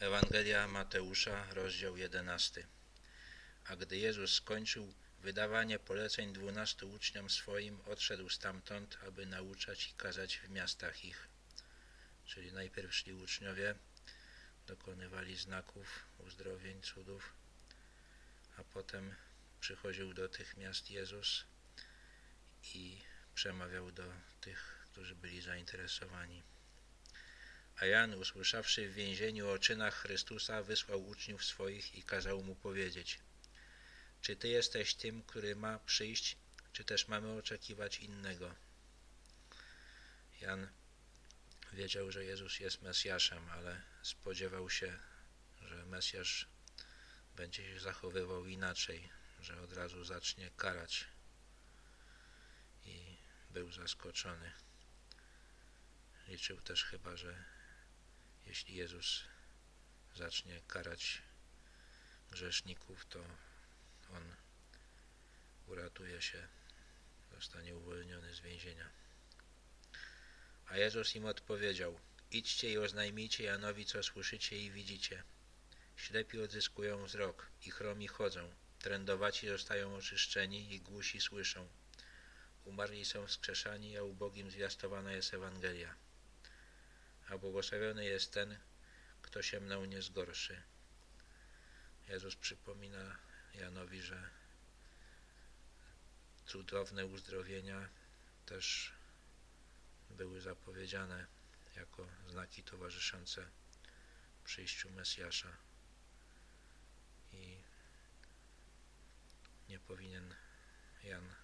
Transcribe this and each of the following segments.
Ewangelia Mateusza, rozdział 11. A gdy Jezus skończył wydawanie poleceń dwunastu uczniom swoim, odszedł stamtąd, aby nauczać i kazać w miastach ich. Czyli najpierw szli uczniowie, dokonywali znaków, uzdrowień, cudów, a potem przychodził do tych miast Jezus i przemawiał do tych, którzy byli zainteresowani. A Jan, usłyszawszy w więzieniu o czynach Chrystusa, wysłał uczniów swoich i kazał mu powiedzieć: Czy ty jesteś tym, który ma przyjść, czy też mamy oczekiwać innego? Jan wiedział, że Jezus jest Mesjaszem, ale spodziewał się, że Mesjasz będzie się zachowywał inaczej, że od razu zacznie karać. I był zaskoczony. Liczył też chyba, że jeśli Jezus zacznie karać grzeszników, to On uratuje się, zostanie uwolniony z więzienia. A Jezus im odpowiedział: Idźcie i oznajmijcie Janowi, co słyszycie i widzicie. Ślepi odzyskują wzrok i chromi chodzą, trędowaci zostają oczyszczeni i głusi słyszą. Umarli są wskrzeszani, a ubogim zwiastowana jest Ewangelia a błogosławiony jest ten, kto się mną nie zgorszy. Jezus przypomina Janowi, że cudowne uzdrowienia też były zapowiedziane jako znaki towarzyszące przyjściu Mesjasza i nie powinien Jan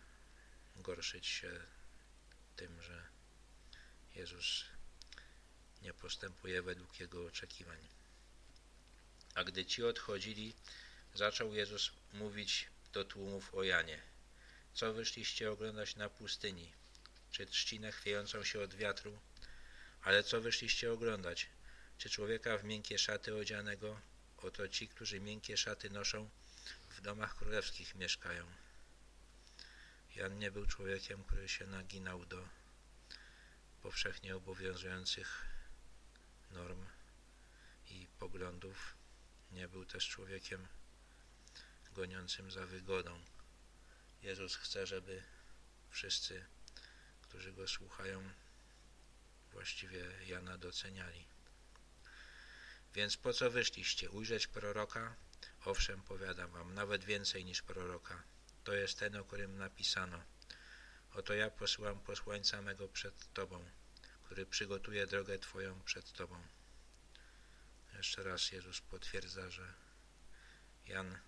gorszyć się tym, że Jezus nie postępuje według jego oczekiwań. A gdy ci odchodzili, zaczął Jezus mówić do tłumów o Janie. Co wyszliście oglądać na pustyni? Czy trzcinę chwiejącą się od wiatru? Ale co wyszliście oglądać? Czy człowieka w miękkie szaty odzianego? Oto ci, którzy miękkie szaty noszą, w domach królewskich mieszkają. Jan nie był człowiekiem, który się naginał do powszechnie obowiązujących norm i poglądów. Nie był też człowiekiem goniącym za wygodą. Jezus chce, żeby wszyscy, którzy go słuchają, właściwie Jana doceniali. Więc po co wyszliście? Ujrzeć proroka? Owszem, powiadam wam, nawet więcej niż proroka. To jest ten, o którym napisano. Oto ja posyłam posłańca mego przed Tobą który przygotuje drogę Twoją przed Tobą. Jeszcze raz Jezus potwierdza, że Jan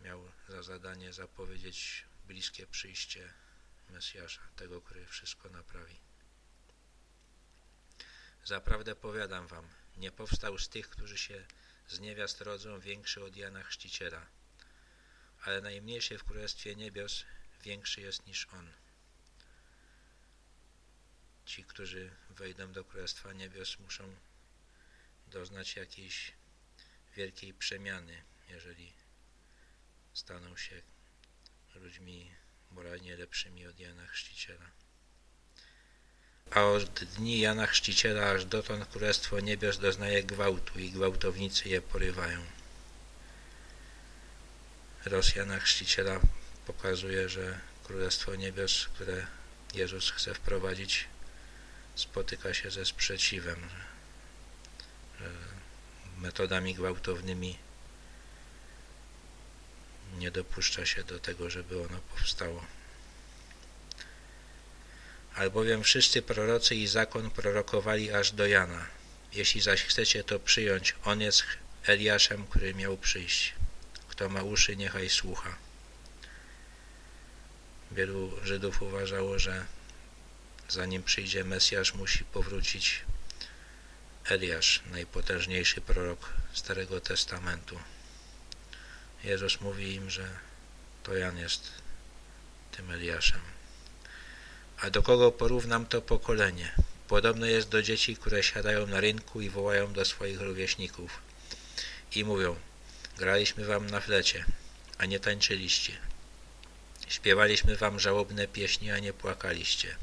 miał za zadanie zapowiedzieć bliskie przyjście Mesjasza, tego, który wszystko naprawi. Zaprawdę powiadam wam, nie powstał z tych, którzy się z niewiast rodzą, większy od Jana Chrzciciela, ale najmniejszy w Królestwie Niebios większy jest niż on ci, którzy wejdą do Królestwa Niebios, muszą doznać jakiejś wielkiej przemiany, jeżeli staną się ludźmi moralnie lepszymi od Jana Chrzciciela. A od dni Jana Chrzciciela aż dotąd Królestwo Niebios doznaje gwałtu i gwałtownicy je porywają. Los Jana Chrzciciela pokazuje, że Królestwo Niebios, które Jezus chce wprowadzić, spotyka się ze sprzeciwem, że, metodami gwałtownymi nie dopuszcza się do tego, żeby ono powstało. Albowiem wszyscy prorocy i zakon prorokowali aż do Jana. Jeśli zaś chcecie to przyjąć, on jest Eliaszem, który miał przyjść. Kto ma uszy, niechaj słucha. Wielu Żydów uważało, że zanim przyjdzie Mesjasz, musi powrócić Eliasz, najpotężniejszy prorok Starego Testamentu. Jezus mówi im, że to Jan jest tym Eliaszem. A do kogo porównam to pokolenie? Podobne jest do dzieci, które siadają na rynku i wołają do swoich rówieśników i mówią, graliśmy wam na flecie, a nie tańczyliście. Śpiewaliśmy wam żałobne pieśni, a nie płakaliście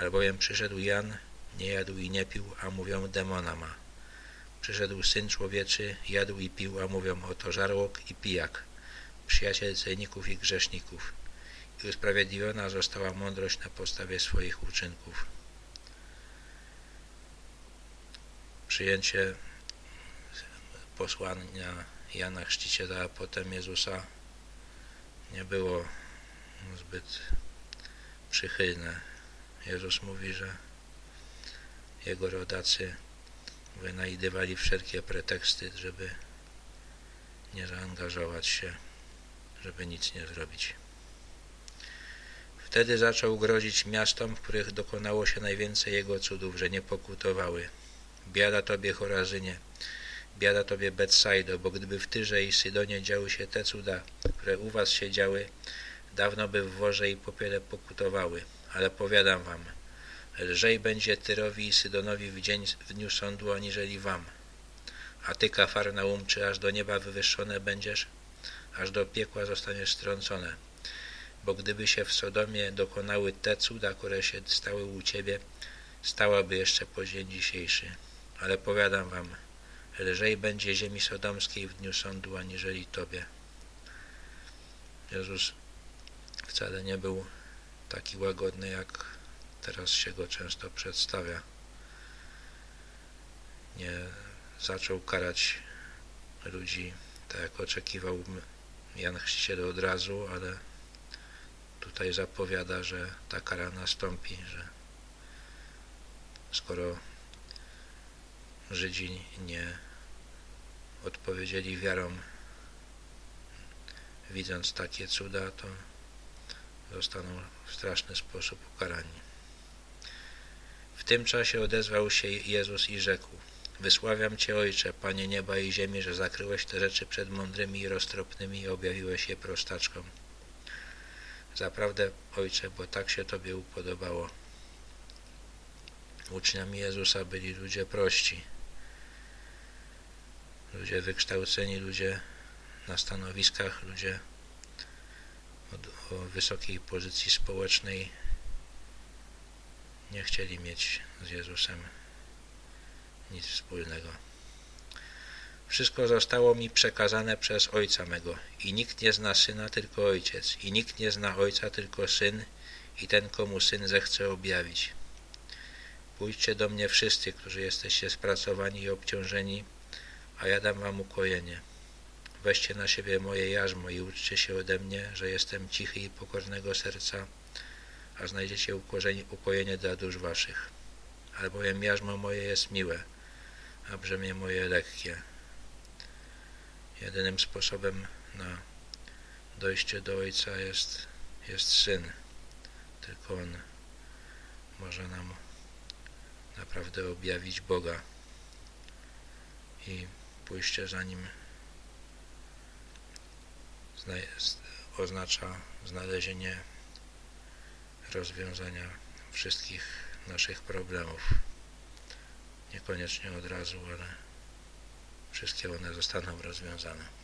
albowiem przyszedł Jan, nie jadł i nie pił, a mówią demona ma. przyszedł Syn Człowieczy, jadł i pił, a mówią oto żarłok i pijak, przyjaciel ceników i grzeszników. I usprawiedliwiona została mądrość na podstawie swoich uczynków. Przyjęcie posłania Jana Chrzciciela, a potem Jezusa nie było zbyt przychylne. Jezus mówi, że jego rodacy wynajdywali wszelkie preteksty, żeby nie zaangażować się, żeby nic nie zrobić. Wtedy zaczął grozić miastom, w których dokonało się najwięcej jego cudów, że nie pokutowały. Biada tobie Chorazynie, biada tobie Betsaido, bo gdyby w Tyrze i Sydonie działy się te cuda, które u was się działy, dawno by w worze i popiele pokutowały. Ale powiadam wam, lżej będzie Tyrowi i Sydonowi w, dzień, w dniu sądu, aniżeli wam. A ty, Kafarnaum, czy aż do nieba wywyższone będziesz? Aż do piekła zostaniesz strącone. Bo gdyby się w Sodomie dokonały te cuda, które się stały u ciebie, stałaby jeszcze po dzień dzisiejszy. Ale powiadam wam, lżej będzie ziemi sodomskiej w dniu sądu, aniżeli tobie. Jezus wcale nie był taki łagodny, jak teraz się go często przedstawia. Nie zaczął karać ludzi tak, jak oczekiwał Jan Chrzciciel od razu, ale tutaj zapowiada, że ta kara nastąpi, że skoro Żydzi nie odpowiedzieli wiarą, widząc takie cuda, to zostaną w straszny sposób ukarani. W tym czasie odezwał się Jezus i rzekł Wysławiam Cię, Ojcze, Panie nieba i ziemi, że zakryłeś te rzeczy przed mądrymi i roztropnymi i objawiłeś je prostaczkom. Zaprawdę, Ojcze, bo tak się Tobie upodobało. Uczniami Jezusa byli ludzie prości, ludzie wykształceni, ludzie na stanowiskach, ludzie o, o wysokiej pozycji społecznej nie chcieli mieć z Jezusem nic wspólnego. Wszystko zostało mi przekazane przez Ojca mego i nikt nie zna Syna, tylko Ojciec i nikt nie zna Ojca, tylko Syn i ten, komu Syn zechce objawić. Pójdźcie do mnie wszyscy, którzy jesteście spracowani i obciążeni, a ja dam wam ukojenie. Weźcie na siebie moje jarzmo i uczcie się ode mnie, że jestem cichy i pokornego serca, a znajdziecie ukojenie dla dusz waszych. Albowiem jarzmo moje jest miłe, a brzemię moje lekkie. Jedynym sposobem na dojście do Ojca jest, jest Syn. Tylko On może nam naprawdę objawić Boga i pójście za Nim oznacza znalezienie rozwiązania wszystkich naszych problemów. Niekoniecznie od razu, ale wszystkie one zostaną rozwiązane.